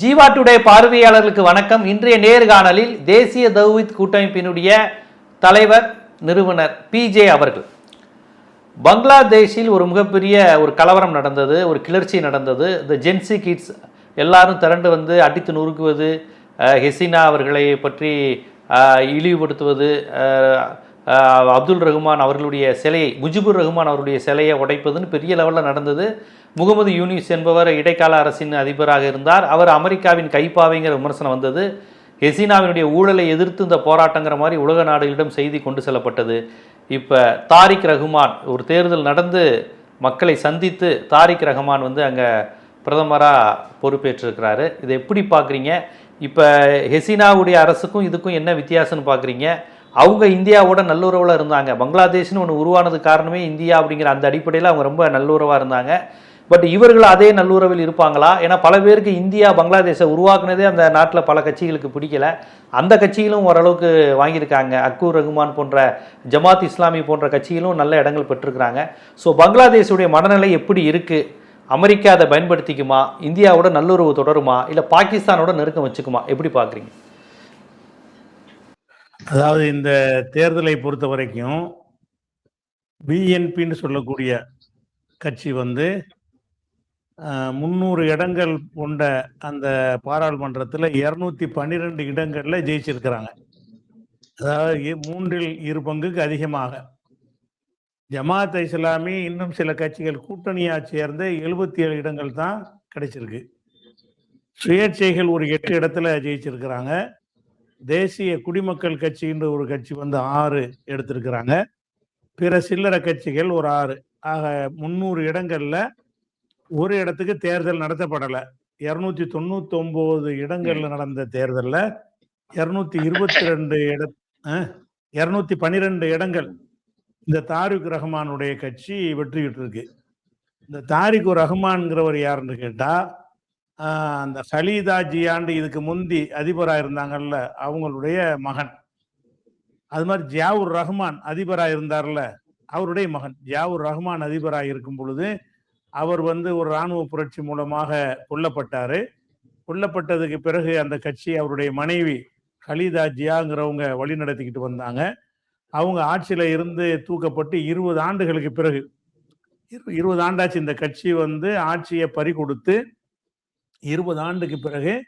Jeeva today பார்வையாளர்களுக்கு வணக்கம். இன்றைய நேர்காணலில் தேசிய தௌஹித் கூட்டமைப்பினுடைய தலைவர் நிறுவனர் பிஜே அவர்கள். பங்களாதேஷில் ஒரு மிகப்பெரிய ஒரு கலவரம் நடந்தது ஒரு கிளர்ச்சி நடந்தது. இந்த ஜென்சி கிட்ஸ் எல்லாரும் திரண்டு வந்து அடித்து நொறுக்குவது ஹெசினா அவர்களை பற்றி இழிவுபடுத்துவது அப்துல் ரஹ்மான் அவர்களுடைய சிலையை முஜிபுர் ரஹ்மான் அவருடைய சிலையை உடைப்பதுன்னு பெரிய லெவலில் நடந்தது. முகமது யூனிஸ் என்பவர் இடைக்கால அரசின் அதிபராக இருந்தார். அவர் அமெரிக்காவின் கைப்பாவைங்கிற விமர்சனம் வந்தது. ஹெசினாவினுடைய ஊழலை எதிர்த்து இந்த போராட்டங்கிற மாதிரி உலக நாடுகளிடம் செய்தி கொண்டு செல்லப்பட்டது. இப்போ தாரிக் ரஹ்மான் ஒரு தேர்தல் நடந்து மக்களை சந்தித்து தாரிக் ரஹ்மான் வந்து அங்கே பிரதமராக பொறுப்பேற்றிருக்கிறாரு. இதை எப்படி பார்க்குறீங்க இப்போ ஹெசினாவுடைய அரசுக்கும் இதுக்கும் என்ன வித்தியாசம்னு பார்க்குறீங்க அவங்க இந்தியாவோட நல்லுறவில் இருந்தாங்க. பங்களாதேஷ்னு ஒன்று உருவானது காரணமே இந்தியா அப்படிங்கிற அந்த அடிப்படையில் அவங்க ரொம்ப நல்லுறவாக இருந்தாங்க. பட் இவர்கள் அதே நல்லுறவில் இருப்பாங்களா? ஏன்னா பல பேருக்கு இந்தியா பங்களாதேஷை உருவாக்குனதே அந்த நாட்டில் பல கட்சிகளுக்கு பிடிக்கல. அந்த கட்சியிலும் ஓரளவுக்கு வாங்கியிருக்காங்க. அக்கூர் ரகுமான் போன்ற ஜமாத் இஸ்லாமி போன்ற கட்சிகளும் நல்ல இடங்கள் பெற்றிருக்கிறாங்க. ஸோ பங்களாதேஷுடைய மனநிலை எப்படி இருக்குது அமெரிக்கா அதை பயன்படுத்திக்குமா? இந்தியாவோட நல்லுறவு தொடருமா? இல்லை பாகிஸ்தானோட நெருக்கம் வச்சுக்குமா? எப்படி பார்க்குறீங்க? அதாவது இந்த தேர்தலை பொறுத்த வரைக்கும் பிஎன்பின்னு சொல்லக்கூடிய கட்சி வந்து முந்நூறு இடங்கள் கொண்ட அந்த பாராளுமன்றத்தில் இரநூத்தி பன்னிரெண்டு இடங்களில் ஜெயிச்சிருக்கிறாங்க. அதாவது மூன்றில் இரு பங்குக்கு அதிகமாக. ஜமாத் இஸ்லாமி இன்னும் சில கட்சிகள் கூட்டணியாக சேர்ந்து எழுபத்தி ஏழு இடங்கள் தான் கிடைச்சிருக்கு. சுயேட்சைகள் ஒரு எட்டு இடத்துல ஜெயிச்சிருக்கிறாங்க. தேசிய குடிமக்கள் கட்சின்ற ஒரு கட்சி வந்து ஆறு எடுத்திருக்கிறாங்க. பிற சில்லறை கட்சிகள் ஒரு ஆறு. ஆக முந்நூறு இடங்களில் ஒரு இடத்துக்கு தேர்தல் நடத்தப்படலை. இரநூத்தி தொண்ணூத்தி ஒன்பது இடங்கள்ல நடந்த தேர்தல்ல இருநூத்தி இருபத்தி ரெண்டு இட இருநூத்தி பன்னிரெண்டு இடங்கள் இந்த தாரிக் ரஹ்மானுடைய கட்சி வெற்றி பெற்றிருக்கு இந்த தாரிக் ரஹ்மான்ங்கிறவர் யாருன்னு கேட்டா ஆஹ் அந்த ஹலீதா ஜியாண்டு இதுக்கு முந்தி அதிபராக இருந்தாங்கல்ல அவங்களுடைய மகன். அது மாதிரி ஜியாவுர் ரஹ்மான் அதிபராக இருந்தார்ல அவருடைய மகன். ஜியாவுர் ரஹ்மான் அதிபராக இருக்கும் பொழுது அவர் வந்து ஒரு இராணுவ புரட்சி மூலமாக கொல்லப்பட்டார். கொல்லப்பட்டதுக்கு பிறகு அந்த கட்சி அவருடைய மனைவி ஹலீதா ஜியாங்கிறவங்க வழி நடத்திக்கிட்டு வந்தாங்க. அவங்க ஆட்சியில் இருந்து தூக்கப்பட்டு இருபது ஆண்டுகளுக்கு பிறகு இரு- இருபது ஆண்டாச்சு இந்த கட்சி வந்து ஆட்சியை பறி கொடுத்து இருபது ஆண்டுக்கு பிறகு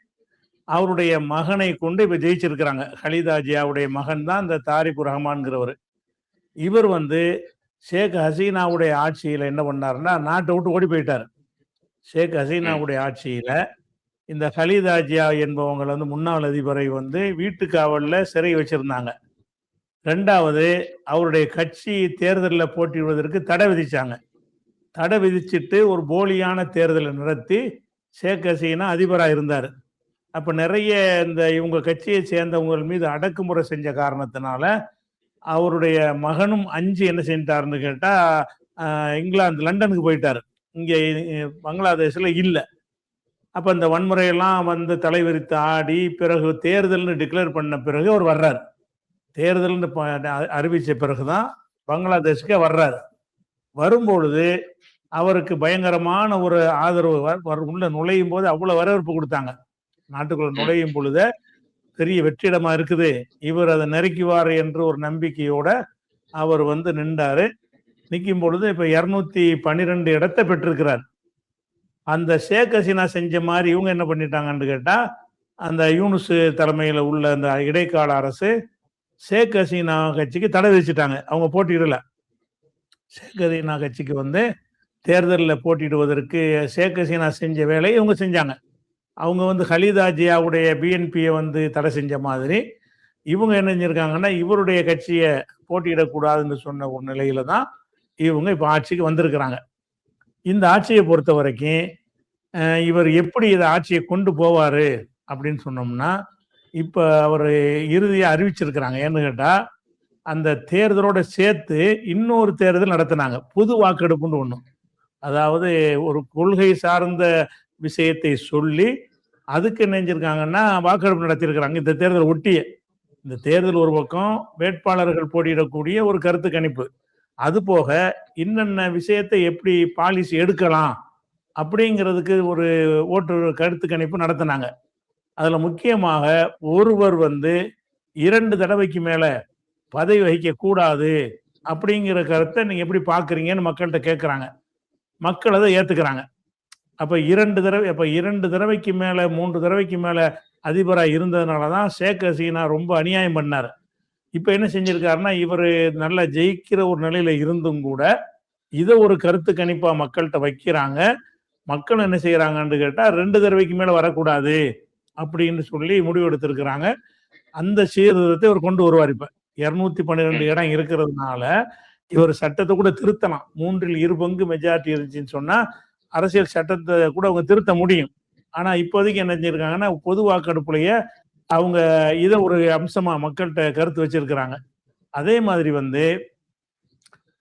அவருடைய மகனை கொண்டு இப்ப ஜெயிச்சிருக்கிறாங்க. ஹலிதா ஜியாவுடைய மகன் தான் இந்த தாரிக் ரஹ்மான்கிறவர். இவர் வந்து ஷேக் ஹசீனாவுடைய ஆட்சியில என்ன பண்ணாருன்னா நாட்டை விட்டு ஓடி போயிட்டார். ஷேக் ஹசீனாவுடைய ஆட்சியில இந்த ஹலிதா ஜியா என்பவங்களை வந்து முன்னாள் அதிபரை வந்து வீட்டு காவல்ல சிறை வச்சிருந்தாங்க. ரெண்டாவது அவருடைய கட்சி தேர்தலில் போட்டியிடுவதற்கு தடை விதிச்சாங்க. தடை விதிச்சிட்டு ஒரு போலியான தேர்தலை நடத்தி ஷேக் ஹசீனா அதிபராக இருந்தார். அப்போ நிறைய இந்த இவங்க கட்சியை சேர்ந்தவங்க மீது அடக்குமுறை செஞ்ச காரணத்தினால அவருடைய மகனும் அஞ்சு என்ன செஞ்சிட்டாருன்னு கேட்டால் இங்கிலாந்து லண்டனுக்கு போயிட்டார். இங்கே பங்களாதேஷில் இல்லை. அப்போ இந்த வன்முறையெல்லாம் வந்து தலைவிரித்து ஆடி பிறகு தேர்தல்னு டிக்ளேர் பண்ண பிறகு அவர் வர்றார். தேர்தல்னு ப- அறிவிச்ச பிறகுதான் பங்களாதேஷுக்கே வர்றாரு. வரும்பொழுது அவருக்கு பயங்கரமான ஒரு ஆதரவு உள்ள நுழையும் போது அவ்வளவு வரவேற்பு கொடுத்தாங்க. நாட்டுக்குள்ள நுழையும் பொழுது பெரிய வெற்றிடமா இருக்குது. இவர் அதை நெருக்குவார் என்று ஒரு நம்பிக்கையோட அவர் வந்து நின்றாரு. நிற்கும் பொழுது இப்ப இருநூத்தி பன்னிரெண்டு இடத்தை பெற்றிருக்கிறார். அந்த ஷேக் ஹசீனா செஞ்ச மாதிரி இவங்க என்ன பண்ணிட்டாங்கன்னு கேட்டா அந்த யூனுஸ் தலைமையில் உள்ள அந்த இடைக்கால அரசு ஷேக் ஹசீனா கட்சிக்கு தடை விதிச்சிட்டாங்க. அவங்க போட்டியிடல. ஷேக் ஹசீனா கட்சிக்கு வந்து தேர்தலில் போட்டியிடுவதற்கு ஷேக் ஹசீனா செஞ்ச வேலையை இவங்க செஞ்சாங்க. அவங்க வந்து ஹலிதா ஜியாவுடைய பிஎன்பியை வந்து தடை செஞ்ச மாதிரி இவங்க என்ன செஞ்சிருக்காங்கன்னா இவருடைய கட்சியை போட்டியிடக்கூடாதுன்னு சொன்ன ஒரு நிலையில தான் இவங்க இப்போ ஆட்சிக்கு வந்திருக்கிறாங்க. இந்த ஆட்சியை பொறுத்த வரைக்கும் இவர் எப்படி இதை ஆட்சியை கொண்டு போவார் அப்படின்னு சொன்னோம்னா இப்போ அவர் இறுதியாக அறிவிச்சிருக்கிறாங்க. ஏன்னு கேட்டால் அந்த தேர்தலோட சேர்த்து இன்னொரு தேர்தல் நடத்தினாங்க. பொது வாக்கெடுப்புன்னு ஒன்று அதாவது ஒரு கொள்கை சார்ந்த விஷயத்தை சொல்லி அதுக்கு என்ன செஞ்சிருக்காங்கன்னா வாக்கெடுப்பு நடத்தியிருக்கிறாங்க. இந்த தேர்தல் ஒட்டிய. இந்த தேர்தல் ஒரு பக்கம் வேட்பாளர்கள் போட்டியிடக்கூடிய ஒரு கருத்து கணிப்பு. அது போக என்னென்ன விஷயத்தை எப்படி பாலிசி எடுக்கலாம் அப்படிங்கிறதுக்கு ஒரு ஓட்டு கருத்து கணிப்பு நடத்தினாங்க. அதில் முக்கியமாக ஒருவர் வந்து இரண்டு தடவைக்கு மேலே பதவி வகிக்க கூடாது அப்படிங்கிற கருத்தை நீங்கள் எப்படி பார்க்குறீங்கன்னு மக்கள்கிட்ட கேட்குறாங்க. மக்கள் அதை ஏற்றுக்கிறாங்க அப்போ இரண்டு தடவை அப்போ இரண்டு தடவைக்கு மேலே மூன்று தடவைக்கு மேலே அதிபராக இருந்ததுனால தான் ஷேக் ஹசீனா ரொம்ப அநியாயம் பண்ணார். இப்போ என்ன செஞ்சிருக்காருன்னா இவர் நல்லா ஜெயிக்கிற ஒரு நிலையில இருந்தும் கூட இதை ஒரு கருத்து கணிப்பாக மக்கள்கிட்ட வைக்கிறாங்க. மக்கள் என்ன செய்கிறாங்கன்னு கேட்டால் ரெண்டு தடவைக்கு மேலே வரக்கூடாது அப்படின்னு சொல்லி முடிவெடுத்திருக்கிறாங்க அந்த சீர்திருத்தத்தை இவர் கொண்டு வருவார் இப்போ. இரநூத்தி பன்னிரெண்டு இடம் இருக்கிறதுனால இவர் சட்டத்தை கூட திருத்தலாம். மூன்றில் இரு பங்கு மெஜாரிட்டி இருந்துச்சுன்னு சொன்னால் அரசியல் சட்டத்தை கூட அவங்க திருத்த முடியும். ஆனா இப்போதைக்கு என்ன செஞ்சிருக்காங்கன்னா பொது வாக்கெடுப்புலயே அவங்க இதை ஒரு அம்சமா மக்கள்கிட்ட கருத்து வச்சிருக்கிறாங்க. அதே மாதிரி வந்து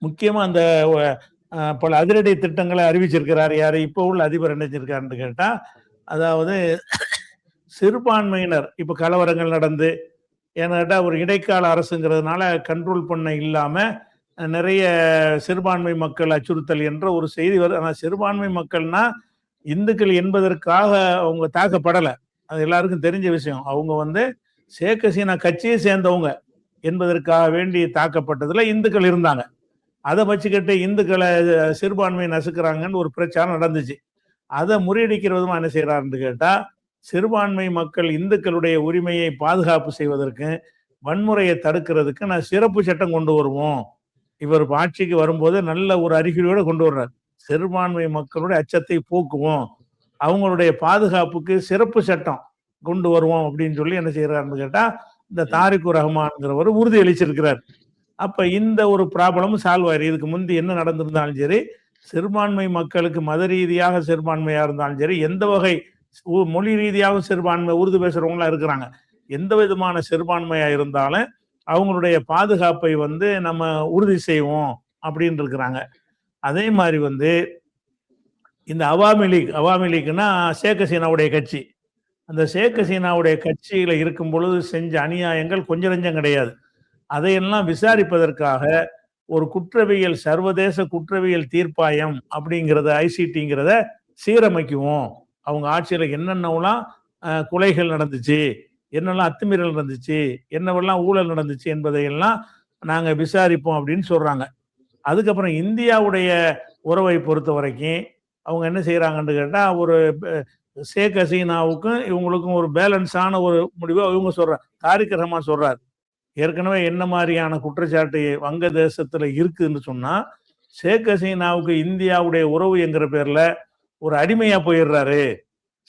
முக்கியமா அந்த பல அதிரடி திட்டங்களை அறிவிச்சிருக்கிறார் யாரு? இப்போ உள்ள அதிபர் என்ன செஞ்சிருக்காருன்னு கேட்டா அதாவது சிறுபான்மையினர் இப்போ கலவரங்கள் நடந்து ஏன்னு கேட்டால் ஒரு இடைக்கால அரசுங்கிறதுனால கண்ட்ரோல் பண்ண இல்லாமல் நிறைய சிறுபான்மை மக்கள் அச்சுறுத்தல் என்ற ஒரு செய்தி வருது. ஆனால் சிறுபான்மை மக்கள்னா இந்துக்கள் என்பதற்காக அவங்க தாக்கப்படலை. அது எல்லாருக்கும் தெரிஞ்ச விஷயம். அவங்க வந்து ஷேக் ஹசீனா கட்சியை சேர்ந்தவங்க என்பதற்காக வேண்டி தாக்கப்பட்டதில் இந்துக்கள் இருந்தாங்க. அதை வச்சுக்கிட்டு இந்துக்களை சிறுபான்மை சிறுபான்மையை நசுக்கிறாங்கன்னு ஒரு பிரச்சாரம் நடந்துச்சு. அதை முறியடிக்கிற விதமாக என்ன செய்கிறாருன்னு கேட்டால் சிறுபான்மை மக்கள் இந்துக்களுடைய உரிமையை பாதுகாப்பு செய்வதற்கு வன்முறையை தடுக்கிறதுக்கு நான் சிறப்பு சட்டம் கொண்டு வருவோம். இவர் ஆட்சிக்கு வரும்போது நல்ல ஒரு அறிகுறியோட கொண்டு வர்றார். சிறுபான்மை மக்களுடைய அச்சத்தை போக்குவோம். அவங்களுடைய பாதுகாப்புக்கு சிறப்பு சட்டம் கொண்டு வருவோம் அப்படின்னு சொல்லி என்ன செய்யறாருன்னு கேட்டா இந்த தாரிக்கு ரஹ்மான்ங்கிறவர் உறுதி அளிச்சிருக்கிறார். அப்ப இந்த ஒரு ப்ராப்ளமும் சால்வ் ஆயிரு. இதுக்கு முந்தி என்ன நடந்திருந்தாலும் சரி சிறுபான்மை மக்களுக்கு மத ரீதியாக சிறுபான்மையா இருந்தாலும் சரி எந்த வகை மொழி ரீதியாக சிறுபான்மை உருது பேசுறவங்களா இருக்கிறாங்க. எந்த விதமான சிறுபான்மையா இருந்தாலும் அவங்களுடைய பாதுகாப்பை வந்து நம்ம உறுதி செய்வோம் அப்படின்னு இருக்கிறாங்க. அதே மாதிரி வந்து இந்த அவாமி லீக் அவாமி லீக்னா ஷேக் ஹசீனாவுடைய கட்சி. அந்த ஷேக் ஹசீனாவுடைய கட்சியில் இருக்கும் பொழுது செஞ்ச அநியாயங்கள் கொஞ்சம் நஞ்சம் கிடையாது. அதையெல்லாம் விசாரிப்பதற்காக ஒரு குற்றவியல் சர்வதேச குற்றவியல் தீர்ப்பாயம் அப்படிங்கிறத ஐசிடிங்கிறத சீரமைக்குவோம். அவங்க ஆட்சியில் என்னென்னலாம் கொலைகள் நடந்துச்சு என்னெல்லாம் அத்துமீறல் நடந்துச்சு என்னவெல்லாம் ஊழல் நடந்துச்சு என்பதையெல்லாம் நாங்கள் விசாரிப்போம் அப்படின்னு சொல்கிறாங்க அதுக்கப்புறம் இந்தியாவுடைய உறவை பொறுத்த வரைக்கும் அவங்க என்ன செய்கிறாங்கன்னு கேட்டால் ஒரு ஷேக் ஹசீனாவுக்கும் இவங்களுக்கும் ஒரு பேலன்ஸான ஒரு முடிவை இவங்க சொல்கிறார் தாரிக் ரஹ்மான் சொல்கிறார் ஏற்கனவே என்ன மாதிரியான குற்றச்சாட்டு வங்க தேசத்தில் இருக்குதுன்னு சொன்னால் ஷேக் ஹசீனாவுக்கு இந்தியாவுடைய உறவு என்கிற பேரில் ஒரு அடிமையாக போயிடுறாரு.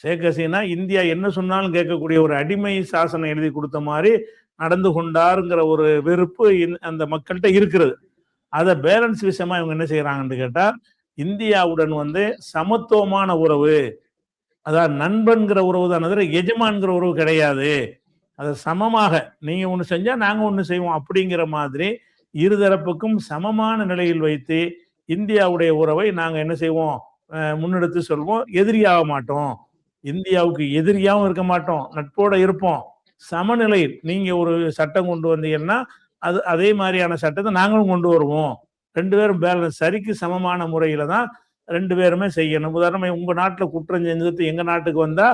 ஷேக் ஹசீனா இந்தியா என்ன சொன்னாலும் கேட்கக்கூடிய ஒரு அடிமை சாசனம் எழுதி கொடுத்த மாதிரி நடந்து கொண்டாருங்கிற ஒரு வெறுப்பு இந்த- அந்த மக்கள்கிட்ட இருக்கிறது. அதை பேலன்ஸ் விஷயமா இவங்க என்ன செய்யறாங்கன்னு கேட்டா இந்தியாவுடன் வந்து சமத்துவமான உறவு அதாவது நண்பன்கிற உறவு தான் தவிர எஜமான்கிற உறவு கிடையாது. அதை சமமாக நீங்க ஒன்று செஞ்சா நாங்க ஒன்று செய்வோம் அப்படிங்கிற மாதிரி இருதரப்புக்கும் சமமான நிலையில் வைத்து இந்தியாவுடைய உறவை நாங்க என்ன செய்வோம் முன்னெடுத்து சொல்வோம் எதிரியாக மாட்டோம். இந்தியாவுக்கு எதிரியாகவும் இருக்க மாட்டோம். நட்போட இருப்போம். சமநிலையில் நீங்க ஒரு சட்டம் கொண்டு வந்தீங்கன்னா அது அதே மாதிரியான சட்டத்தை நாங்களும் கொண்டு வருவோம். ரெண்டு பேரும் பேலன்ஸ் சரிக்கு சமமான முறையில தான் ரெண்டு பேருமே செய்யணும். உதாரணமாக உங்க நாட்டில் குற்றம் செஞ்சது எங்க நாட்டுக்கு வந்தா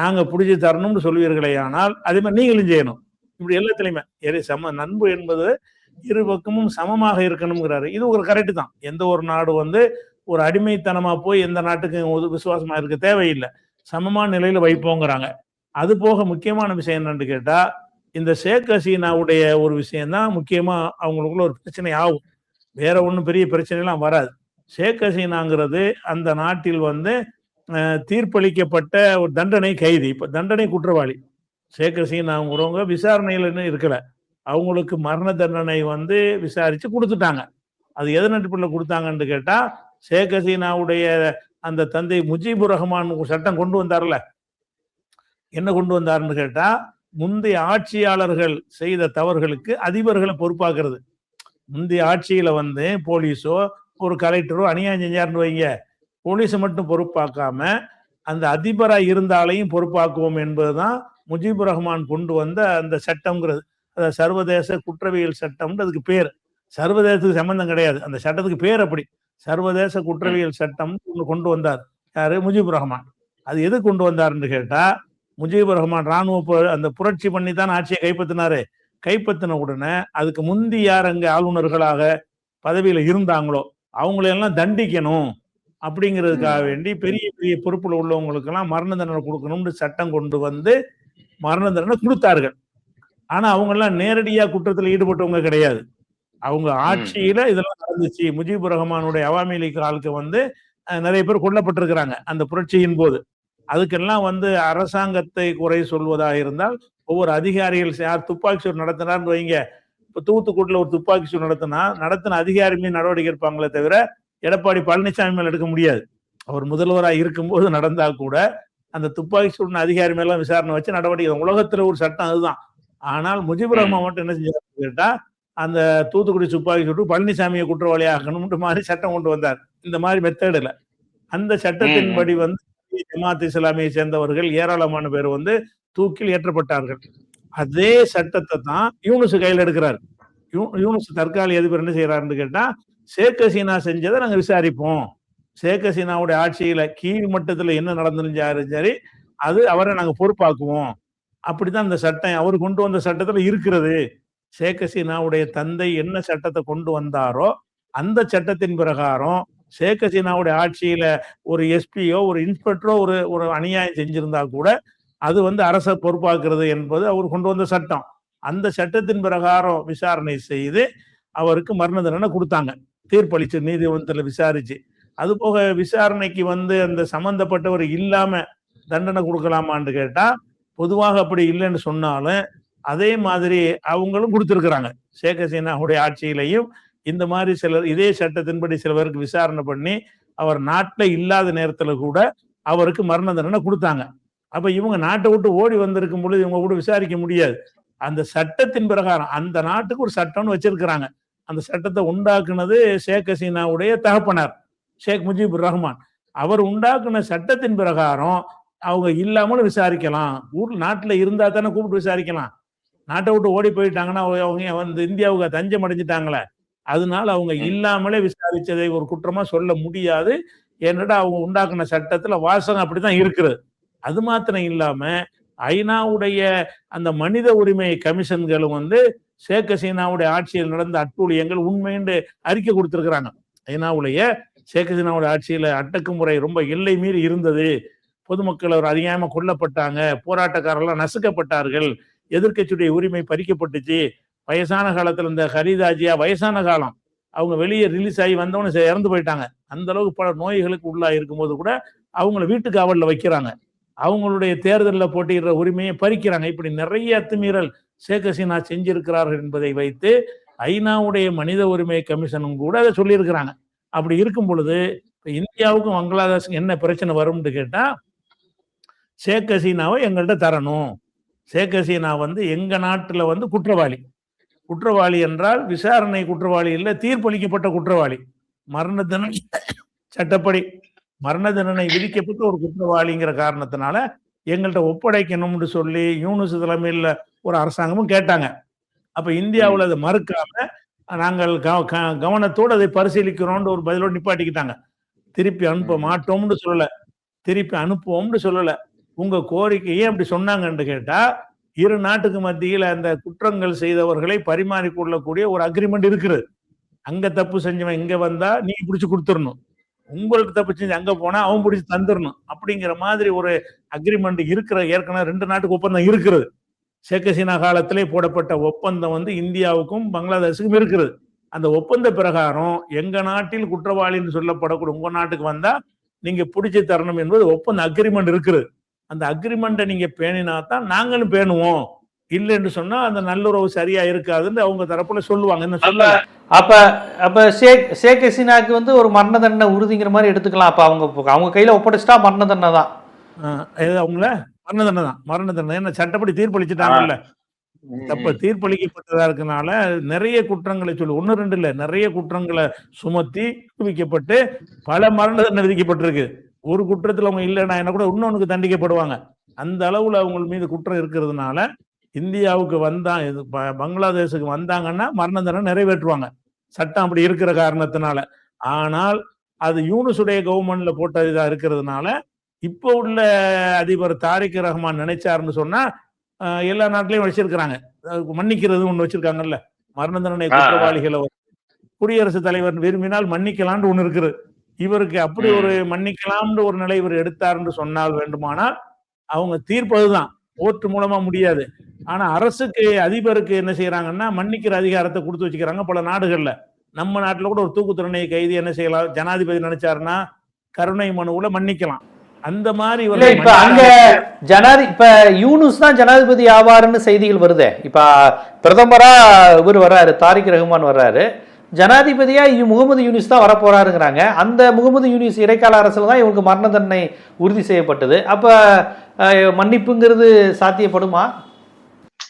நாங்க பிடிச்சி தரணும்னு சொல்வீர்களே ஆனால் அதே மாதிரி நீங்களும் செய்யணும். இப்படி எல்லாத்துலயுமே. எரி சம நண்பு என்பது இரு பக்கமும் சமமாக இருக்கணுங்கிறாரு இது ஒரு கரெக்டு தான். எந்த ஒரு நாடு வந்து ஒரு அடிமைத்தனமா போய் எந்த நாட்டுக்கும் விசுவாசமா இருக்க தேவையில்லை. சமமான நிலையில வைப்போங்கிறாங்க. அது போக முக்கியமான விஷயம் என்னன்னு கேட்டா இந்த ஷேக் ஹசீனாவுடைய ஒரு விஷயம்தான் முக்கியமாக முக்கியமா அவங்களுக்குள்ள ஒரு பிரச்சனை ஆகும். வேற ஒன்றும் பெரிய பிரச்சனைலாம் வராது. ஷேக் ஹசீனாங்கிறது அந்த நாட்டில் வந்து தீர்ப்பளிக்கப்பட்ட ஒரு தண்டனை கைதி. இப்போ தண்டனை குற்றவாளி. ஷேக் ஹசீனாங்கிறவங்க விசாரணையில் இருக்கலை. அவங்களுக்கு மரண தண்டனை வந்து விசாரித்து கொடுத்துட்டாங்க. அது எதன் அடிப்படையில் கொடுத்தாங்கன்னு கேட்டால் ஷேக் ஹசீனாவுடைய அந்த தந்தை முஜீபுர் ரஹ்மான் சட்டம் கொண்டு வந்தார்ல. என்ன கொண்டு வந்தாருன்னு கேட்டா முந்தைய ஆட்சியாளர்கள் செய்த தவறுகளுக்கு அதிபர்களை பொறுப்பாக்குறது. முந்தைய ஆட்சியில வந்து போலீஸோ ஒரு கலெக்டரோ அநியாயம் செஞ்சாருன்னு வைங்க. போலீஸை மட்டும் பொறுப்பாக்காம அந்த அதிபரா இருந்தாலையும் பொறுப்பாக்குவோம் என்பதுதான் முஜீபுர் ரஹ்மான் கொண்டு வந்த அந்த சட்டம்ங்கிறது. அதாவது சர்வதேச குற்றவியல் சட்டம்னு அதுக்கு பேர். சர்வதேசத்துக்கு சம்பந்தம் கிடையாது. அந்த சட்டத்துக்கு பேர் அப்படி. சர்வதேச குற்றவியல் சட்டம் ஒண்ணு கொண்டு வந்தார். யாரு? முஜிபுர் ரஹ்மான். அது எது கொண்டு வந்தாருன்னு கேட்டா முஜிபுர் ரஹ்மான் ராணுவ அந்த புரட்சி பண்ணி தான் ஆட்சியை கைப்பற்றினாரு. கைப்பற்றின உடனே அதுக்கு முந்தி யார் அங்க ஆளுநர்களாக பதவியில இருந்தாங்களோ அவங்களையெல்லாம் தண்டிக்கணும் அப்படிங்கிறதுக்காக வேண்டி பெரிய பெரிய பொறுப்புல உள்ளவங்களுக்கெல்லாம் மரண தண்டனை கொடுக்கணும்னு சட்டம் கொண்டு வந்து மரண தண்டனை கொடுத்தார்கள். ஆனா அவங்க எல்லாம் நேரடியா குற்றத்துல ஈடுபட்டவங்க கிடையாது. அவங்க ஆட்சியில இதெல்லாம் நடந்துச்சு முஜிபுர் ரஹ்மானுடைய அவாமி லீக் ஆளுக்கு வந்து நிறைய பேர் கொல்லப்பட்டிருக்கிறாங்க அந்த புரட்சியின் போது. அதுக்கெல்லாம் வந்து அரசாங்கத்தை குறை சொல்வதாக இருந்தால் ஒவ்வொரு அதிகாரிகள் யார் துப்பாக்கி சூடு நடத்தினார்னு வைங்க. இப்ப தூத்துக்குடியில ஒரு துப்பாக்கி சூடு நடத்தினா நடத்தின அதிகாரி மீது நடவடிக்கை எடுப்பாங்களே தவிர எடப்பாடி பழனிசாமி மேல எடுக்க முடியாது. அவர் முதல்வராக இருக்கும்போது நடந்தா கூட அந்த துப்பாக்கி சூடின அதிகாரி மேல விசாரணை வச்சு நடவடிக்கை உலகத்துல ஒரு சட்டம் அதுதான். ஆனால் முஜிபுர் ரஹ்மான் மட்டும் என்ன செஞ்சாரு கேட்டா அந்த தூத்துக்குடி துப்பாக்கி சூட்டு பழனிசாமியை குற்றவாளி ஆக்கணும்ன்ற மாதிரி சட்டம் கொண்டு வந்தார். இந்த மாதிரி மெத்தடில் அந்த சட்டத்தின்படி வந்து ஜமாத் இஸ்லாமியை சேர்ந்தவர்கள் ஏராளமான பேர் வந்து தூக்கில் ஏற்றப்பட்டார்கள். அதே சட்டத்தை தான் யூனுஸ் கையில் எடுக்கிறார். யூனுஸ் தற்காலிக அதிபர் என்ன செய்யறாருன்னு கேட்டா ஷேக் ஹசீனா செஞ்சதை நாங்க விசாரிப்போம். ஷேக் ஹசீனாவுடைய ஆட்சியில கீழ் மட்டத்துல என்ன நடந்துருந்தாலும் சரி அது அவரை நாங்க பொறுப்பாக்குவோம். அப்படித்தான் இந்த சட்டம் அவர் கொண்டு வந்த சட்டத்துல இருக்கிறது. ஷேக் ஹசீனாவுடைய தந்தை என்ன சட்டத்தை கொண்டு வந்தாரோ அந்த சட்டத்தின் பிரகாரம் ஷேக் ஹசீனாவுடைய ஆட்சியில ஒரு எஸ்பியோ ஒரு இன்ஸ்பெக்டரோ ஒரு ஒரு அநியாயம் செஞ்சிருந்தா கூட அது வந்து அரச பொறுப்பாக்குறது என்பது அவர் கொண்டு வந்த சட்டம். அந்த சட்டத்தின் பிரகாரம் விசாரணை செய்து அவருக்கு மரண தண்டனை கொடுத்தாங்க. தீர்ப்பளிச்சு நீதிமன்றத்தில் விசாரிச்சு. அது போக விசாரணைக்கு வந்து அந்த சம்பந்தப்பட்டவர் இல்லாம தண்டனை கொடுக்கலாமான்னு கேட்டா பொதுவாக அப்படி இல்லைன்னு சொன்னாலும் அதே மாதிரி அவங்களும் கொடுத்துருக்குறாங்க. ஷேக் ஹசீனாவுடைய ஆட்சியிலையும் இந்த மாதிரி சிலர் இதே சட்டத்தின்படி சில பேருக்கு விசாரணை பண்ணி அவர் நாட்டில் இல்லாத நேரத்தில் கூட அவருக்கு மரண தண்டனை கொடுத்தாங்க. அப்போ இவங்க நாட்டை விட்டு ஓடி வந்திருக்கும் பொழுது இவங்க கூட விசாரிக்க முடியாது. அந்த சட்டத்தின் பிரகாரம் அந்த நாட்டுக்கு ஒரு சட்டம்னு வச்சிருக்கிறாங்க. அந்த சட்டத்தை உண்டாக்குனது ஷேக் ஹசீனாவுடைய தகப்பனார் ஷேக் முஜிபுர் ரஹ்மான். அவர் உண்டாக்குன சட்டத்தின் பிரகாரம் அவங்க இல்லாமலும் விசாரிக்கலாம். ஊர் நாட்டில் இருந்தா தானே கூப்பிட்டு விசாரிக்கலாம். நாட்டை விட்டு ஓடி போயிட்டாங்கன்னா அவங்க வந்து இந்தியாவுக்கு தஞ்சம் அடைஞ்சிட்டாங்களே. அதனால அவங்க இல்லாமலே விசாரிச்சதை ஒரு குற்றமா சொல்ல முடியாது. என்னடா அவங்க உண்டாக்குன சட்டத்துல வாசகம் அப்படித்தான் இருக்கிறது. அது மாத்திரம் இல்லாம ஐநாவுடைய அந்த மனித உரிமை கமிஷன்களும் வந்து ஷேக் ஹசீனாவுடைய ஆட்சியில் நடந்த அட்டூழியங்கள் உண்மைன்னு அறிக்கை கொடுத்திருக்கிறாங்க. ஐநாவுடைய ஷேக் ஹசீனாவுடைய ஆட்சியில அடக்குமுறை ரொம்ப எல்லை மீறி இருந்தது. பொதுமக்கள் அவர் அதிகமாக கொல்லப்பட்டாங்க. போராட்டக்காரர்கள் நசுக்கப்பட்டார்கள். எதிர்க்கட்சியுடைய உரிமை பறிக்கப்பட்டுச்சு. வயசான காலத்தில் இந்த ஹரிதாஜியா வயசான காலம் அவங்க வெளியே ரிலீஸ் ஆகி வந்தவொடனே இறந்து போயிட்டாங்க. அந்த அளவுக்கு பல நோய்களுக்கு உள்ளா இருக்கும்போது கூட அவங்கள வீட்டு காவலில் வைக்கிறாங்க. அவங்களுடைய தேர்தலில் போட்டியிடுற உரிமையை பறிக்கிறாங்க. இப்படி நிறைய அத்துமீறல் ஷேக் ஹசீனா செஞ்சிருக்கிறார்கள் என்பதை வைத்து ஐநாவுடைய மனித உரிமை கமிஷனும் கூட அதை சொல்லியிருக்கிறாங்க. அப்படி இருக்கும் பொழுது இப்போ இந்தியாவுக்கும் பங்களாதேஷுக்கும் என்ன பிரச்சனை வரும்னு கேட்டால் ஷேக் ஹசீனாவை எங்கள்கிட்ட தரணும். ஷேக் ஹசீனா வந்து எங்க நாட்டுல வந்து குற்றவாளி. குற்றவாளி என்றால் விசாரணை குற்றவாளி இல்லை தீர்ப்பளிக்கப்பட்ட குற்றவாளி. மரண தண்டனை சட்டப்படி மரண தண்டனை விதிக்கப்பட்ட ஒரு குற்றவாளிங்கிற காரணத்தினால எங்கள்கிட்ட ஒப்படைக்கணும்னு சொல்லி யூனுஸ் தலைமையில் ஒரு அரசாங்கமும் கேட்டாங்க. அப்ப இந்தியாவுல அதை மறுக்காம நாங்கள் கவனத்தோடு அதை பரிசீலிக்கிறோம்னு ஒரு பதிலோடு நிப்பாட்டிக்கிட்டாங்க. திருப்பி அனுப்ப மாட்டோம்னு சொல்லல. திருப்பி அனுப்புவோம்னு சொல்லல. உங்க கோரிக்கையே அப்படி சொன்னாங்கன்னு கேட்டா இரு நாட்டுக்கு மத்தியில் அந்த குற்றங்கள் செய்தவர்களை பரிமாறிக்கொள்ளக்கூடிய ஒரு அக்ரிமெண்ட் இருக்குது. அங்க தப்பு செஞ்சவன் இங்க வந்தா நீ பிடிச்சி கொடுத்துடணும் உங்களுக்கு தப்பு செஞ்சு அங்க போனா அவன் பிடிச்சி தந்துடணும் அப்படிங்கிற மாதிரி ஒரு அக்ரிமெண்ட் இருக்கிற ஏற்கனவே ரெண்டு நாட்டுக்கு ஒப்பந்தம் இருக்கிறது ஷேக் ஹசீனா காலத்திலே போடப்பட்ட ஒப்பந்தம் வந்து இந்தியாவுக்கும் பங்களாதேஷுக்கும் இருக்கிறது அந்த ஒப்பந்த பிரகாரம் எங்க நாட்டில் குற்றவாளின்னு சொல்லப்படக்கூடிய உங்க நாட்டுக்கு வந்தா நீங்க பிடிச்சி தரணும் என்பது ஒப்பந்த அக்ரிமெண்ட் இருக்குது. அந்த அக்ரிமெண்ட்டை நீங்க பேணினா தான் நாங்களும் பேணுவோம். இல்லைன்னு சொன்னா அந்த நல்லுறவு சரியா இருக்காதுன்னு அவங்க தரப்புல சொல்லுவாங்க. என்ன சொல்ல அப்ப அப்ப ஷேக் ஷேக் ஹசீனாக்கு வந்து ஒரு மரண தண்டனை உறுதிங்கிற மாதிரி எடுத்துக்கலாம். அப்ப அவங்க அவங்க கையில ஒப்படைச்சிட்டா மரண தண்டனை தான். அவங்கள? மரண தண்டனை தான். மரண தண்டனை. என்ன சட்டப்படி தீர்ப்பளிச்சுட்டாங்கல்ல? தப்ப தீர்ப்பளிக்கப்பட்டதா இருக்கனால நிறைய குற்றங்களை சொல்லி ஒன்னு ரெண்டு இல்ல நிறைய குற்றங்களை சுமத்தி விதிக்கப்பட்டு பல மரண தண்டனை விதிக்கப்பட்டிருக்கு. ஒரு குற்றத்துல அவங்க இல்லைன்னா என்ன கூட இன்னொன்னுக்கு தண்டிக்கப்படுவாங்க. அந்த அளவுல அவங்க மீது குற்றம் இருக்கிறதுனால இந்தியாவுக்கு வந்தா இது பங்களாதேஷுக்கு வந்தாங்கன்னா மரண தண்டனை நிறைவேற்றுவாங்க. சட்டம் அப்படி இருக்கிற காரணத்தினால. ஆனால் அது யூனுஸுடைய கவர்மெண்ட்ல போட்ட இதா இருக்கிறதுனால இப்போ உள்ள அதிபர் தாரிக் ரஹ்மான் நினைச்சாருன்னு சொன்னா எல்லா நாட்டிலையும் வச்சிருக்கிறாங்க. மன்னிக்கிறது ஒண்ணு வச்சிருக்காங்கல்ல. மரண தண்டனை. குற்றவாளிகளை குடியரசுத் தலைவர் விரும்பினால் மன்னிக்கலாம்னு ஒண்ணு இருக்குது. இவருக்கு அப்படி ஒரு மன்னிக்கலாம்னு ஒரு நிலை இவர் எடுத்தாருன்னு சொன்னால் வேண்டுமானால் அவங்க தீர்ப்பதுதான் ஓட்டு மூலமா முடியாது. ஆனா அரசுக்கு அதிபருக்கு என்ன செய்யறாங்கன்னா மன்னிக்கிற அதிகாரத்தை கொடுத்து வச்சுக்கிறாங்க பல நாடுகள்ல. நம்ம நாட்டுல கூட ஒரு தூக்கு தண்டனை கைதி என்ன செய்யலாம்? ஜனாதிபதி நினைச்சாருன்னா கருணை மனுவுல மன்னிக்கலாம். அந்த மாதிரி இப்ப அங்க ஜனாதி இப்ப யூனுஸ் தான் ஜனாதிபதி ஆவாருன்னு செய்திகள் வருதே. இப்ப பிரதமரா இவர் வர்றாரு தாரிக் ரஹ்மான் வர்றாரு. ஜனாதிபதியா இ- முகமது யூனிஸ் தான் வரப்போறாருங்கிறாங்க. அந்த முகமது யூனிஸ் இடைக்கால அரசுல தான் இவங்களுக்கு மரண தண்டனை உறுதி செய்யப்பட்டது. அப்ப மன்னிப்புங்கிறது சாத்தியப்படுமா?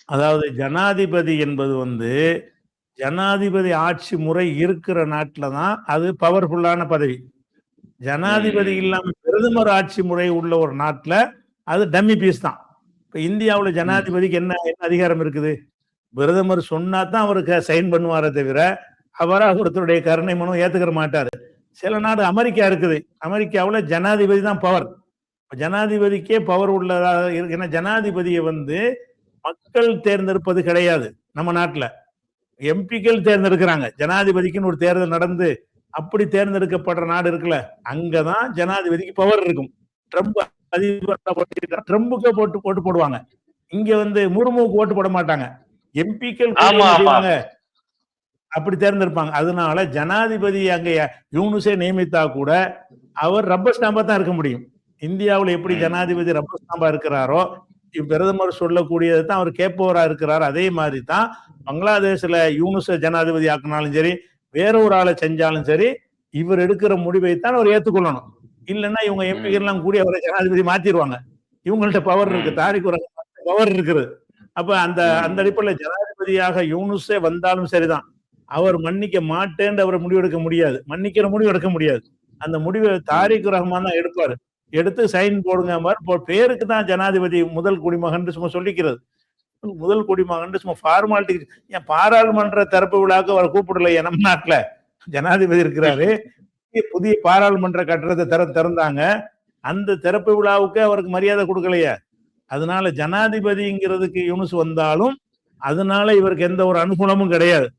அதாவது ஜனாதிபதி என்பது வந்து ஜனாதிபதி ஆட்சி முறை இருக்கிற நாட்டில் தான் அது பவர்ஃபுல்லான பதவி. ஜனாதிபதி இல்லாம பிரதமர் ஆட்சி முறை உள்ள ஒரு நாட்டில் அது டம்மி பீஸ் தான். இப்போ இந்தியாவில் ஜனாதிபதிக்கு என்ன என்ன அதிகாரம் இருக்குது? பிரதமர் சொன்னா தான் அவருக்கு சைன் பண்ணுவாரே தவிர அவராக ஒருத்தருடைய கருணை மனு ஏத்துக்கிற மாட்டாரு. சில நாடு அமெரிக்கா இருக்குது. அமெரிக்காவில் ஜனாதிபதி தான் பவர் ஜனாதிபதிக்கே பவர் உள்ளதாக இருக்கு ஏன்னா ஜனாதிபதியை வந்து மக்கள் தேர்ந்தெடுப்பது கிடையாது நம்ம நாட்டுல. எம்பிக்கள் தேர்ந்தெடுக்கிறாங்க. ஜனாதிபதிக்குன்னு ஒரு தேர்தல் நடந்து அப்படி தேர்ந்தெடுக்கப்படுற நாடு இருக்குல்ல அங்கதான் ஜனாதிபதிக்கு பவர் இருக்கும். ட்ரம்ப் அதிபரா ட்ரம்புக்கே போட்டு போட்டு போடுவாங்க. இங்க வந்து முர்முவுக்கு ஓட்டு போட மாட்டாங்க. எம்பிக்கள். அப்படி தேர்ந்தெடுப்பாங்க. அதனால ஜனாதிபதி அங்க யூனுஸே நியமித்தா கூட அவர் ரப்பர் ஸ்டாம்பா தான் இருக்க முடியும். இந்தியாவுல எப்படி. ஜனாதிபதி ரப்பர் ஸ்டாம்பா இருக்கிறாரோ பிரதமர் சொல்லக்கூடியதை தான் அவர் கேட்பவரா இருக்கிறார். அதே மாதிரி தான் பங்களாதேஷ்ல யூனுஸ ஜனாதிபதி ஆக்கினாலும் சரி வேற ஒரு ஆளை செஞ்சாலும் சரி இவர் எடுக்கிற முடிவை தான் அவர் ஏத்துக்கொள்ளணும் இல்லைன்னா இவங்க எம்பிகள் எல்லாம் கூடி அவரை ஜனாதிபதி மாத்திருவாங்க. இவங்கள்ட்ட பவர் இருக்கு. தாரிக் பவர் இருக்குது. அப்ப அந்த. அந்த அடிப்படையில் ஜனாதிபதியாக யூனுஸே வந்தாலும் சரிதான். அவர் மன்னிக்க மாட்டேன்னு அவர் முடிவெடுக்க முடியாது. மன்னிக்கிற முடிவு எடுக்க முடியாது. அந்த முடிவை தாரிக் ரஹ்மான் தான் எடுப்பாரு. எடுத்து சைன் போடுங்க மாதிரி பேருக்கு தான் ஜனாதிபதி முதல் குடிமகன் சும்மா சொல்லிக்கிறது. முதல் குடிமகன் சும்மா ஃபார்மாலிட்டி ஏன் பாராளுமன்ற திறப்பு விழாக்கு அவர் கூப்பிடலையே நம்ம நாட்டில்? ஜனாதிபதி இருக்கிறாரு. புதிய- புதிய பாராளுமன்ற கட்டடத்தை திற திறந்தாங்க. அந்த திறப்பு விழாவுக்கு அவருக்கு மரியாதை கொடுக்கலையே. அதனால ஜனாதிபதிங்கிறதுக்கு யூனுஸ் வந்தாலும் அதனால இவருக்கு எந்த ஒரு அனுகூலமும் கிடையாது.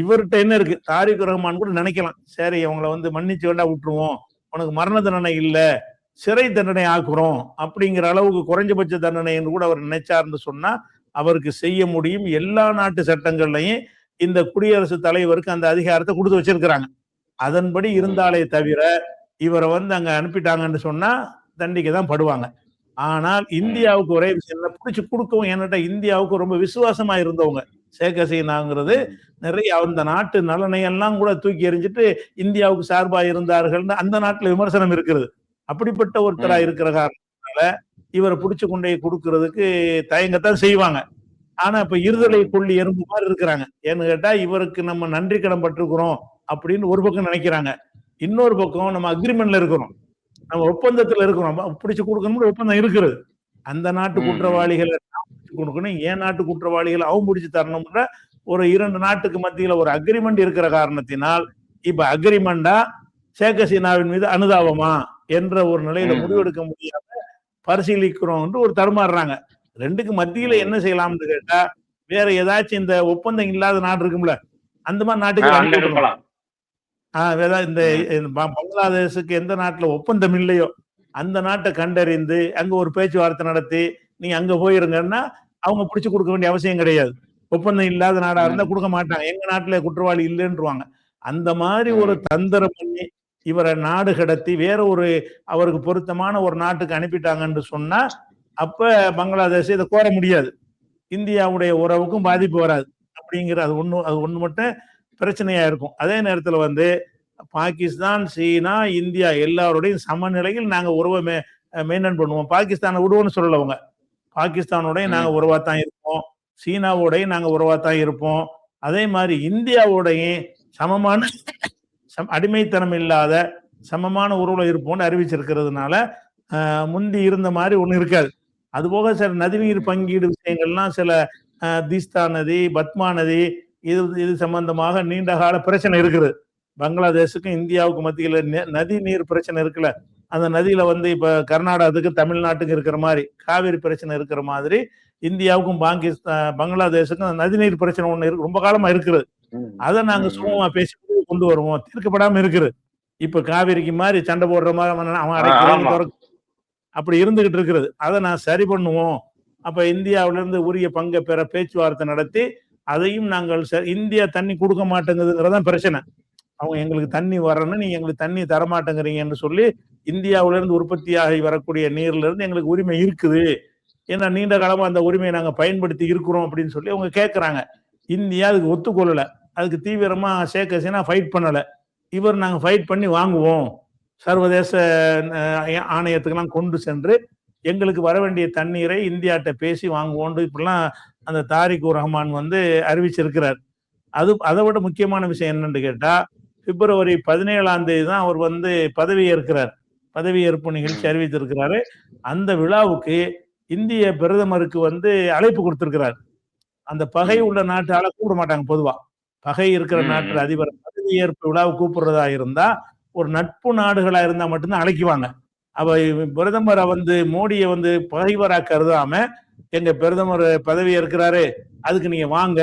இவர்கிட்ட என்ன இருக்கு? தாரிக் ரஹ்மான் கூட நினைக்கலாம். சரி அவங்கள வந்து மன்னிச்சு வேண்டா விட்டுருவோம். உனக்கு மரண தண்டனை இல்லை. சிறை தண்டனை ஆக்குறோம். அப்படிங்கிற அளவுக்கு குறைஞ்சபட்ச தண்டனைன்னு கூட அவர் நினைச்சாருன்னு சொன்னா அவருக்கு செய்ய முடியும். எல்லா நாட்டு சட்டங்கள்லையும் இந்த குடியரசுத் தலைவருக்கு அந்த அதிகாரத்தை கொடுத்து வச்சிருக்கிறாங்க. அதன்படி இருந்தாலே தவிர இவரை வந்து அங்க அனுப்பிட்டாங்கன்னு சொன்னா தண்டிக்க தான் படுவாங்க. ஆனால் இந்தியாவுக்கு ஒரே விஷயம் பிடிச்சு கொடுக்கவும் என்னட்டா இந்தியாவுக்கு ரொம்ப விசுவாசமா இருந்தவங்க. ஹசீனாங்கிறது நிறைய அந்த நாட்டு நலனை எல்லாம் கூட தூக்கி எறிஞ்சிட்டு இந்தியாவுக்கு சார்பா இருந்தார்கள்னு அந்த நாட்டுல விமர்சனம் இருக்கிறது. அப்படிப்பட்ட ஒருத்தரா. இருக்கிற காரணத்தினால இவரை பிடிச்சு கொண்டு கொடுக்கறதுக்கு தயங்கத்தான் செய்வாங்க. ஆனா இப்ப இருதலை கொள்ளி எறும்பு மாதிரி இருக்கிறாங்க. ஏன்னு கேட்டா இவருக்கு நம்ம நன்றி கடன் பட்டிருக்கிறோம் அப்படின்னு ஒரு பக்கம் நினைக்கிறாங்க. இன்னொரு பக்கம் நம்ம அக்ரிமெண்ட்ல இருக்கிறோம். நம்ம ஒப்பந்தத்துல இருக்கிறோம். பிடிச்சு கொடுக்கணும்னு ஒப்பந்தம் இருக்கிறது. அந்த நாட்டு. குற்றவாளிகளை கொடுக்கணும் ஏன் நாட்டு குற்றவாளிகளை அவன் பிடிச்சு தரணும்ன்ற ஒரு இரண்டு நாட்டுக்கு மத்தியில ஒரு அக்ரிமெண்ட் இருக்கிற காரணத்தினால் இப்ப அக்ரிமெண்டா ஷேக் ஹசீனாவின் மீது அனுதாபமா என்ற ஒரு நிலையில. முடிவெடுக்க முடியாம பரிசீலிக்கிறோம் ஒரு தருமாறுறாங்க ரெண்டுக்கு மத்தியில என்ன செய்யலாம்னு கேட்டா வேற ஏதாச்சும் இந்த ஒப்பந்தம் இல்லாத நாடு இருக்கும்ல அந்த மாதிரி நாட்டுக்கு அங்க அனுப்பி விடணும். இருக்கலாம் ஆஹ் இந்த பங்களாதேஷுக்கு எந்த நாட்டுல ஒப்பந்தம் இல்லையோ அந்த நாட்டை கண்டறிந்து அங்க ஒரு பேச்சுவார்த்தை நடத்தி நீங்க அங்க போயிருங்கன்னா அவங்க பிடிச்சு கொடுக்க வேண்டிய அவசியம் கிடையாது. ஒப்பந்தம் இல்லாத நாடா இருந்தா கொடுக்க மாட்டாங்க. எங்க நாட்டுல குற்றவாளி இல்லைன்றுவாங்க. அந்த மாதிரி ஒரு தந்திரம் பண்ணி இவரை நாடு கடத்தி வேற ஒரு அவருக்கு பொருத்தமான ஒரு நாட்டுக்கு அனுப்பிட்டாங்கன்னு சொன்னா அப்ப பங்களாதேஷ் இதை கோர முடியாது. இந்தியாவுடைய உறவுக்கும் பாதிப்பு வராது. அப்படிங்கிற அது ஒண்ணு அது ஒண்ணு மட்டும் பிரச்சனையா இருக்கும். அதே நேரத்துல வந்து பாகிஸ்தான் சீனா இந்தியா எல்லாரோடையும் சமநிலையில் நாங்க உறவை மெயின்டைன் பண்ணுவோம். பாகிஸ்தானை விடுவோம்னு சொல்லல அவங்க. பாகிஸ்தானோடய நாங்க உறவா தான் இருப்போம். சீனாவோடயும் நாங்க உறவா தான் இருப்போம். அதே மாதிரி இந்தியாவோடையும் சமமான சம் அடிமைத்தனம் இல்லாத சமமான உறவுல இருப்போம்னு அறிவிச்சிருக்கிறதுனால முந்தி இருந்த மாதிரி ஒண்ணு இருக்காது. அதுபோக சில நதிநீர் பங்கீடு விஷயங்கள்லாம் சில தீஸ்தா நதி பத்மா நதி இது இது சம்பந்தமாக நீண்ட கால பிரச்சனை இருக்குது. பங்களாதேஷுக்கும் இந்தியாவுக்கும் மத்தியில நதி நீர் பிரச்சனை இருக்குல்ல. அந்த நதியில வந்து இப்ப கர்நாடகத்துக்கு தமிழ்நாட்டுக்கு இருக்கிற மாதிரி காவிரி பிரச்சனை இருக்கிற மாதிரி இந்தியாவுக்கும் பாகிஸ்தான் பங்களாதேஷுக்கும் அந்த நதிநீர் பிரச்சனை ஒண்ணு இருக்கு ரொம்ப காலமா இருக்கிறது அதை நாங்க ம், சுமூகமா பேசி கொண்டு வருவோம். தீர்க்கப்படாம இருக்குது. இப்ப காவிரிக்கு மாதிரி சண்டை போடுற மாதிரி அவன் அப்படி இருந்துகிட்டு இருக்கிறது அதை நான் சரி பண்ணுவோம். அப்ப இந்தியாவில இருந்து உரிய பங்கை பெற பேச்சுவார்த்தை நடத்தி அதையும் நாங்கள் ச- இந்தியா தண்ணி கொடுக்க மாட்டேங்குதுங்கிறதான் பிரச்சனை. அவங்க எங்களுக்கு தண்ணி வரணும் நீங்க எங்களுக்கு தண்ணி தர மாட்டேங்கிறீங்கன்னு சொல்லி இந்தியாவிலிருந்து உற்பத்தியாகி வரக்கூடிய நீர்லேருந்து எங்களுக்கு உரிமை இருக்குது. ஏன்னா நீண்ட காலமாக அந்த உரிமையை நாங்கள் பயன்படுத்தி இருக்கிறோம் அப்படின்னு சொல்லி அவங்க கேட்குறாங்க இந்தியா அதுக்கு ஒத்துக்கொள்ளலை. அதுக்கு தீவிரமாக ஷேக் ஹசீனா ஃபைட் பண்ணலை. இவர் நாங்கள் ஃபைட் பண்ணி வாங்குவோம். சர்வதேச ஆணையத்துக்கெல்லாம் கொண்டு சென்று எங்களுக்கு வர வேண்டிய தண்ணீரை இந்தியாட்ட பேசி வாங்குவோன்னு இப்படிலாம் அந்த தாரிக் ரஹ்மான் வந்து அறிவிச்சிருக்கிறார். அது அதை விட முக்கியமான விஷயம் என்னன்னு கேட்டால் பிப்ரவரி பதினேழாம் தேதி தான் அவர் வந்து பதவி ஏற்கிறார் பதவியேற்பு நிகழ்ச்சி அறிவித்திருக்கிறாரு. அந்த விழாவுக்கு இந்திய பிரதமருக்கு வந்து அழைப்பு கொடுத்திருக்கிறார். அந்த பகை உள்ள நாட்டால கூப்பிட மாட்டாங்க பொதுவா. பகை இருக்கிற நாட்டு. அதிபர் பதவியேற்பு விழாவை கூப்பிடுறதா இருந்தா ஒரு நட்பு நாடுகளா இருந்தா மட்டும்தான் அழைக்குவாங்க. அவ பிரதமரை வந்து மோடியை வந்து பகைவரா கருதாம எங்க பிரதமர் பதவி ஏற்கிறாரு அதுக்கு நீங்க வாங்க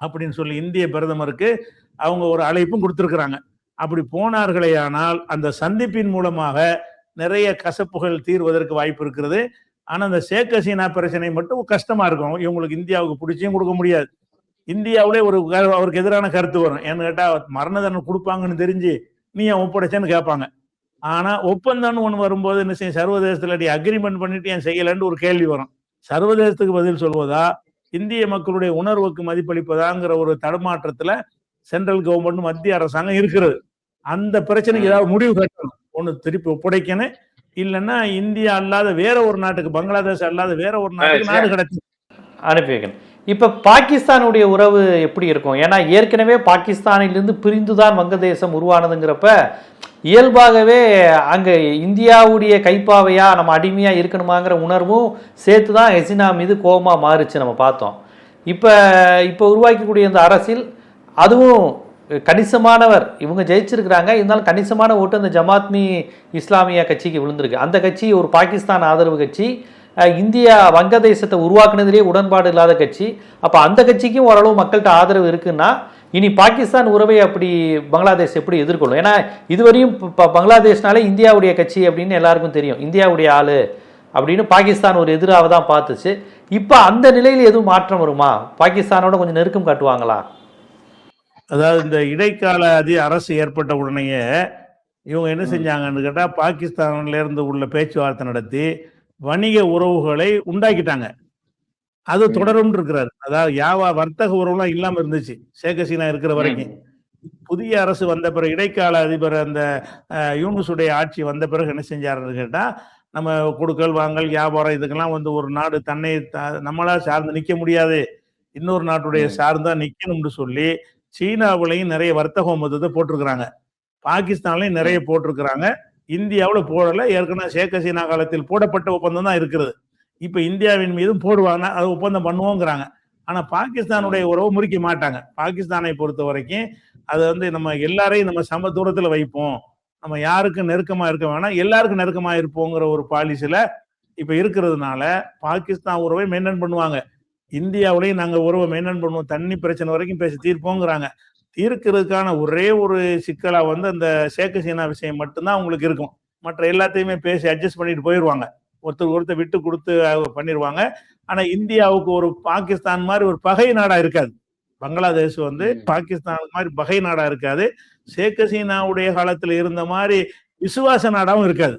அப்படின்னு சொல்லி இந்திய பிரதமருக்கு அவங்க ஒரு அழைப்பும் கொடுத்திருக்கிறாங்க. அப்படி போனார்களே ஆனால் அந்த சந்திப்பின் மூலமாக நிறைய கசப்புகள் தீர்வதற்கு வாய்ப்பு இருக்கிறது. ஆனால் அந்த ஷேக் ஹசீனா பிரச்சனை மட்டும் கஷ்டமா இருக்கும். இவங்களுக்கு இந்தியாவுக்கு பிடிச்சியும் கொடுக்க முடியாது. இந்தியாவிலே ஒரு அவருக்கு எதிரான கருத்து வரும். ஏன்னு கேட்டால் மரண தண்டனை கொடுப்பாங்கன்னு தெரிஞ்சு நீ ஏன் ஒப்படைச்சேன்னு கேட்பாங்க. ஆனால் ஒப்பந்தம்னு ஒன்று வரும்போது என்ன செய்யும்? சர்வதேசத்தில் அடி அக்ரிமெண்ட் பண்ணிட்டு ஏன் செய்யலன்னு ஒரு கேள்வி வரும். சர்வதேசத்துக்கு பதில் சொல்வதா? இந்திய மக்களுடைய உணர்வுக்கு மதிப்பளிப்பதாங்கிற ஒரு தடுமாற்றத்தில் சென்ட்ரல் கவர்மெண்ட் மத்திய அரசாங்கம் இருக்கிறது. அந்த பிரச்சனைக்கு ஏதாவது முடிவு கட்டணும். ஒண்ணு திருப்பி ஒப்படைக்கணும். இல்லைன்னா இந்தியா அல்லாத வேற ஒரு நாட்டுக்கு பங்களாதேஷ் அல்லாத வேற ஒரு நாட்டுக்கு நாடு கிடைச்சு அனுப்பி வைக்கணும். இப்போ பாகிஸ்தானுடைய உறவு எப்படி இருக்கும்? ஏன்னா ஏற்கனவே பாகிஸ்தானிலிருந்து பிரிந்து தான் வங்கதேசம் உருவானதுங்கிறப்ப இயல்பாகவே அங்கே இந்தியாவுடைய கைப்பாவையா நம்ம அடிமையா இருக்கணுமாங்கிற உணர்வும் சேர்த்து தான் ஹெசினா மீது கோபமா மாறுச்சு நம்ம பார்த்தோம். இப்போ இப்போ உருவாக்கக்கூடிய இந்த அரசியல் அதுவும் கணிசமானவர் இவங்க ஜெயிச்சிருக்கிறாங்க. இருந்தாலும் கணிசமான ஓட்டு அந்த ஜமாத்மி இஸ்லாமிய கட்சிக்கு விழுந்திருக்கு. அந்த கட்சி ஒரு பாகிஸ்தான் ஆதரவு கட்சி. இந்தியா வங்கதேசத்தை உருவாக்குனதிலேயே உடன்பாடு இல்லாத கட்சி. அப்போ அந்த கட்சிக்கும் ஓரளவு மக்கள்கிட்ட ஆதரவு இருக்குன்னா இனி பாகிஸ்தான் உறவை அப்படி பங்களாதேஷ் எப்படி எதிர்கொள்ளும்? ஏன்னா இதுவரையும் இப்போ பங்களாதேஷ்னாலே இந்தியாவுடைய கட்சி அப்படின்னு எல்லாருக்கும் தெரியும். இந்தியாவுடைய ஆள் அப்படின்னு பாகிஸ்தான் ஒரு எதிராக தான் பார்த்துச்சு. இப்போ அந்த நிலையில் எதுவும் மாற்றம் வருமா? பாகிஸ்தானோட கொஞ்சம் நெருக்கம் காட்டுவாங்களா? அதாவது இந்த இடைக்கால அதி அரசு ஏற்பட்ட உடனேயே இவங்க என்ன செஞ்சாங்கன்னு கேட்டா பாகிஸ்தான்ல இருந்து உள்ள பேச்சுவார்த்தை நடத்தி வணிக உறவுகளை உண்டாக்கிட்டாங்க. அது. தொடரும் இருக்கிறார். அதாவது யாவா வர்த்தக உறவுலாம் இல்லாம இருந்துச்சு ஷேக் ஹசீனா இருக்கிற வரைக்கும். புதிய அரசு வந்த பிறகு இடைக்கால அதிபர் அந்த அஹ், யூனுஸுடைய ஆட்சி வந்த பிறகு என்ன செஞ்சாருன்னு கேட்டா நம்ம கொடுக்கல் வாங்கல் வியாபாரம் இதுக்கெல்லாம் வந்து ஒரு நாடு தன்னை நம்மளா சார்ந்து நிக்க முடியாது. இன்னொரு நாட்டுடைய. சார்ந்தா நிக்கணும்னு சொல்லி சீனாவுலையும் நிறைய வர்த்தக ஒப்பந்தத்தை போட்டிருக்கிறாங்க. பாகிஸ்தான்லயும் நிறைய போட்டிருக்கிறாங்க. இந்தியாவுல போடல. ஏற்கனவே ஷேக் ஹசீனா காலத்தில் போடப்பட்ட ஒப்பந்தம் தான் இருக்கிறது இப்ப இந்தியாவின் மீதும் போடுவாங்க. அது ஒப்பந்தம் பண்ணுவோங்கிறாங்க. ஆனா பாகிஸ்தானுடைய உறவு முறிக்க மாட்டாங்க. பாகிஸ்தானை பொறுத்த வரைக்கும் அது வந்து நம்ம எல்லாரையும் நம்ம சம தூரத்துல வைப்போம். நம்ம யாருக்கும் நெருக்கமா இருக்க வேணாம். எல்லாருக்கும் நெருக்கமா இருப்போங்கிற ஒரு பாலிசில இப்ப இருக்கிறதுனால பாகிஸ்தான் உறவை மெயின்டைன் பண்ணுவாங்க. இந்தியாவுலயும் நாங்க உறவை மெயின்டைன் பண்ணுவோம். தண்ணி பிரச்சனை வரைக்கும் பேசி தீர்ப்போங்கிறாங்க. தீர்க்கிறதுக்கான ஒரே ஒரு சிக்கலா வந்து அந்த ஷேக் ஹசீனா விஷயம் மட்டும்தான் உங்களுக்கு இருக்கும். மற்ற எல்லாத்தையுமே பேசி அட்ஜஸ்ட் பண்ணிட்டு போயிடுவாங்க ஒருத்தர் ஒருத்தர் விட்டு கொடுத்து பண்ணிடுவாங்க ஆனா இந்தியாவுக்கு ஒரு பாகிஸ்தான் மாதிரி ஒரு பகை நாடா இருக்காது. பங்களாதேஷ் வந்து. பாகிஸ்தான் மாதிரி பகை நாடா இருக்காது. ஷேக் ஹசீனாவுடைய காலத்துல இருந்த மாதிரி விசுவாச நாடாவும் இருக்காது.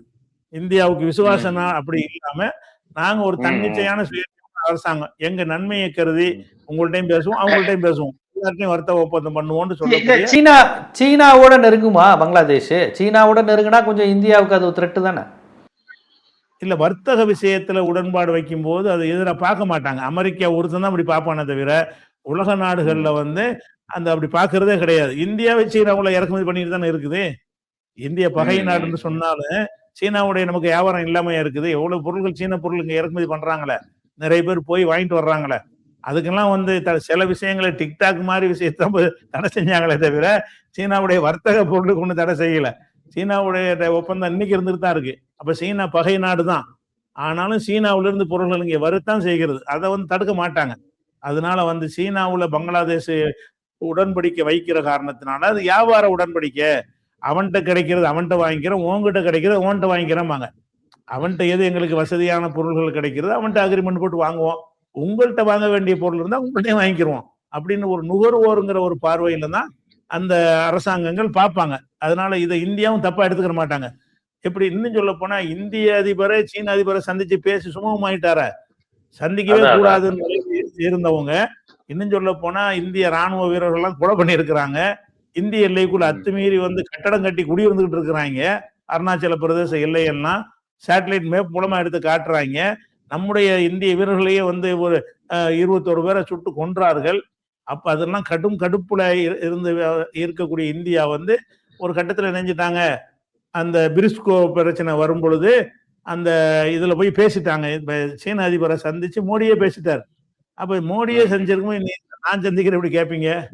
இந்தியாவுக்கு விசுவாச அப்படி இல்லாம நாங்க ஒரு. தன்னிச்சையான சுயேட்சையான அரசாங்கம். எங்க நன்மையை கருதி உங்கள்ட்டையும் பேசுவோம் அவங்கள்ட்டையும் பேசுவோம். எல்லார்ட்டையும் வர்த்தக ஒப்பந்தம் பண்ணுவோம்னு சொல்லக்கூடிய சீனா சீனாவோட நெருங்குமா பங்களாதேஷ்? சீனாவோட நெருங்குனா கொஞ்சம் இந்தியாவுக்கு அது த்ரெட்டு தானே? இல்ல வர்த்தக விஷயத்துல உடன்பாடு வைக்கும் போது அதை எதிராக பார்க்க மாட்டாங்க. அமெரிக்கா ஒருத்தன் தான் அப்படி பார்ப்பானே தவிர உலக நாடுகள்ல வந்து அந்த அப்படி பார்க்கறதே கிடையாது. இந்தியாவை சீனாவுல இறக்குமதி பண்ணிட்டு தானே இருக்குது? இந்திய பகை. நாடுன்னு சொன்னாலும் சீனாவுடைய நமக்கு வியாபாரம் இல்லாமையா இருக்குது. எவ்வளவு பொருட்கள் சீன பொருள் இங்க இறக்குமதி பண்றாங்களே? நிறைய பேர் போய் வாங்கிட்டு வர்றாங்களே. அதுக்கெல்லாம் வந்து த- சில விஷயங்களை டிக்டாக் மாதிரி விஷயத்த தடை செஞ்சாங்களே தவிர சீனாவுடைய வர்த்தக பொருளுக்கு ஒன்றும் தடை செய்யல. சீனாவுடைய ஒப்பந்தம் இன்னைக்கு இருந்துட்டு தான் இருக்கு. அப்ப சீனா பகை நாடு தான். ஆனாலும் சீனாவுல இருந்து பொருள்கள் இங்கே வரத்தான் செய்கிறது. அதை வந்து தடுக்க மாட்டாங்க. அதனால வந்து சீனாவில் பங்களாதேஷ் உடன்படிக்கை வைக்கிற காரணத்தினால அது வியாபார உடன்படிக்கை. அவன்கிட்ட கிடைக்கிறது அவன்கிட்ட வாங்கிக்கிறோம் உன்கிட்ட கிடைக்கிறது உன்கிட்ட வாங்கிக்கிறோம்பாங்க. அவன்கிட்ட எது எங்களுக்கு வசதியான பொருள்கள் கிடைக்கிறது அவன்கிட்ட அக்ரிமெண்ட் போட்டு வாங்குவோம். உங்கள்கிட்ட வாங்க வேண்டிய பொருள் இருந்தால் உங்கள்கிட்டயும் வாங்கிக்கிறோம் அப்படின்னு ஒரு நுகர்வோருங்கிற ஒரு பார்வையில தான் அந்த அரசாங்கங்கள் பார்ப்பாங்க. அதனால இதை இந்தியாவும் தப்பா எடுத்துக்கிற மாட்டாங்க. எப்படி? இன்னும் சொல்ல போனா இந்திய அதிபரை சீன அதிபரை சந்திச்சு பேசி சுமூகமாயிட்டார சந்திக்கவே. கூடாதுன்னு இருந்தவங்க இன்னும் சொல்ல போனா இந்திய ராணுவ வீரர்கள் எல்லாம் கொலை பண்ணியிருக்கிறாங்க. இந்திய எல்லைக்குள்ள. அத்துமீறி வந்து கட்டடம் கட்டி குடியிருந்துகிட்டு இருக்கிறாங்க. அருணாச்சல பிரதேச எல்லையெல்லாம் சேட்டலைட் மேப் மூலமா எடுத்து காட்டுறாங்க. நம்முடைய இந்திய வீரர்களையே வந்து ஒரு இருபத்தோரு பேரை சுட்டு கொன்றார்கள். அப்ப அதெல்லாம் கடும் கடுப்புல இரு- இருந்து இருக்கக்கூடிய இந்தியா வந்து ஒரு கட்டத்துல நினைஞ்சிட்டாங்க அந்த பிரிஸ்கோ பிரச்சனை வரும் பொழுது அந்த இதுல போய் பேசிட்டாங்க. இப்ப சீன அதிபரை சந்திச்சு மோடியே பேசிட்டார். அப்ப மோடியே செஞ்சிருக்கும் நான் சந்திக்கிறேன் எப்படி கேட்பீங்க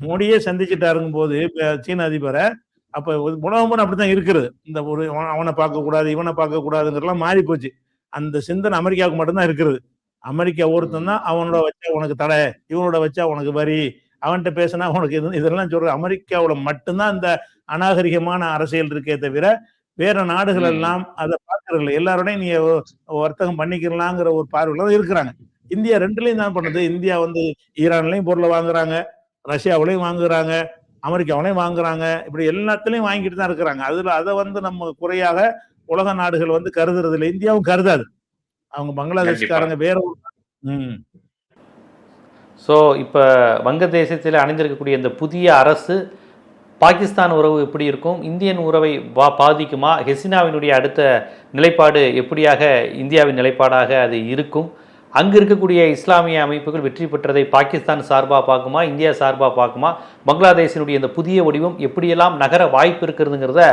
மோடியே சந்திச்சுட்டாருங்கும் போது இப்ப சீன அதிபரை அப்ப ஒரு உலகம் அப்படித்தான் இருக்கிறது. இந்த ஒரு அவன- அவனை பார்க்க கூடாது இவனை பார்க்க கூடாதுங்கிறலாம் மாறி போச்சு அந்த சிந்தனை அமெரிக்காவுக்கு மட்டும்தான் இருக்கிறது. அமெரிக்கா ஒருத்தன் தான் அவனோட வச்சா உனக்கு தடை இவனோட வச்சா உனக்கு வரி அவன்கிட்ட பேசினா உனக்கு இது இதெல்லாம் சொல்ற அமெரிக்காவுல மட்டும்தான் இந்த அநாகரிகமான அரசியல் இருக்கே தவிர வேற நாடுகள். எல்லாம் அதை பார்க்கறதில்ல. எல்லாரோடையும் நீ வர்த்தகம் பண்ணிக்கலாங்கிற ஒரு பார்வையில தான் இருக்கிறாங்க. இந்தியா ரெண்டுலயும் தான் பண்ணுது. இந்தியா வந்து ஈரான்லயும் பொருளை வாங்குறாங்க ரஷ்யாவிலையும் வாங்குறாங்க. அமெரிக்காவிலையும் வாங்குறாங்க. இப்படி எல்லாத்துலயும் வாங்கிட்டு தான் இருக்கிறாங்க. அதுல அதை வந்து நம்ம குறையாக உலக நாடுகள் வந்து கருதுறது இல்லை. இந்தியாவும் கருதாது. அவங்க பங்களாதேஷ்காரங்க வேற ஒரு ம். ஸோ இப்போ வங்கதேசத்தில் அணிந்திருக்கக்கூடிய இந்த புதிய அரசு பாகிஸ்தான் உறவு எப்படி இருக்கும்? இந்தியன் உறவை பா பாதிக்குமா? ஹெசினாவினுடைய அடுத்த நிலைப்பாடு எப்படியாக இந்தியாவின் நிலைப்பாடாக அது இருக்கும்? அங்கு இருக்கக்கூடிய இஸ்லாமிய அமைப்புகள் வெற்றி பெற்றதை பாகிஸ்தான் சார்பாக பார்க்குமா இந்தியா சார்பாக பார்க்குமா பங்களாதேஷினுடைய இந்த புதிய வடிவம் எப்படியெல்லாம் நகர வாய்ப்பு இருக்கிறதுங்கிறத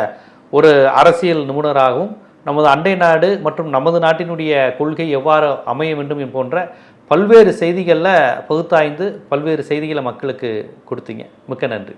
ஒரு அரசியல் நிபுணராகவும் நமது அண்டை நாடு மற்றும் நமது நாட்டினுடைய கொள்கை எவ்வாறு அமைய வேண்டும் போன்ற பல்வேறு செய்திகளில் பகுத்தாய்ந்து பல்வேறு செய்திகளை மக்களுக்கு கொடுத்தீங்க. மிக்க நன்றி.